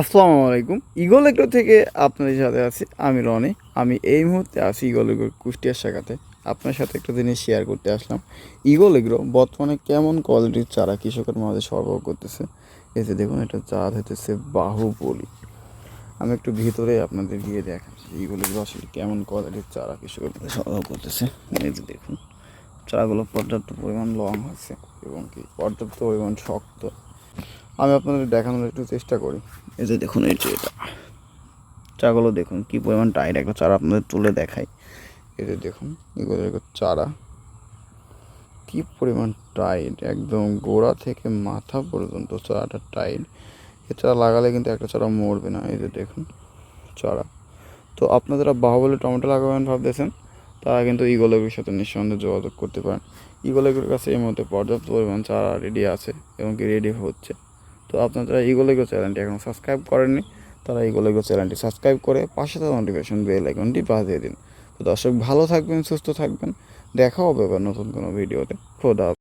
আসসালামু আলাইকুম। Eagle agro থেকে আপনাদের সাথে আছি আমি রনি। আমি এই মুহূর্তে আছি ইগল এগ্রো কুষ্টিয়ার শাখাতে। আপনার সাথে একটা জিনিস শেয়ার করতে আসলাম। ইগল এগ্রো বর্তমানে কেমন কোয়ালিটির চারা কৃষকের মাঝে সরবরাহ করতেছে? যে দেখুন, এটা চাঁদ হইতেছে বাহুবলি। আমি একটু ভিতরে আপনাদের গিয়ে দেখাচ্ছি ইগল এগ্রো আসলে কেমন কোয়ালিটির চারা কৃষকের মাঝে সরবরাহ করতেছে। যে দেখুন, চারাগুলো পর্যাপ্ত পরিমাণ লং হয়েছে এবং কি পর্যাপ্ত পরিমাণ শক্ত। আমি আপনাদের দেখানোর একটু চেষ্টা করি। এই যে দেখুন, এই যে এটা। চাগুলো দেখুন, কি পরিমাণ টাইট। একটা চারা আপনাদের তুলে দেখাই। এই যে দেখুন, এগুলো চারা। কি পরিমাণ টাইট। একদম গোড়া থেকে মাথা পর্যন্ত চারাটা টাইট। এ চারা লাগালে কিন্তু একটা চারা মরবে না। এই যে দেখুন, চারা। তো আপনারা বাহুবলী টমেটো লাগাবেন ভাবতেছেন, তারা কিন্তু ইগোলেগুলোর সাথে নিঃসন্দেহে যোগাযোগ করতে পারেন। ইগোলেগুলোর কাছে এই মুহূর্তে পর্যাপ্ত পরিমাণ চারা রেডি আছে এবং কি রেডি হচ্ছে। তো আপনারা ইগোলেগো চ্যানেলটি এখনও সাবস্ক্রাইব করেননি, তারা ইগোলেগো চ্যানেলটি সাবস্ক্রাইব করে পাশে থাকা নোটিফিকেশন বেল আইকনটি বাজিয়ে দিন তো দর্শক ভালো থাকবেন, সুস্থ থাকবেন, দেখা হবে এবার নতুন কোনো ভিডিওতে খোদা।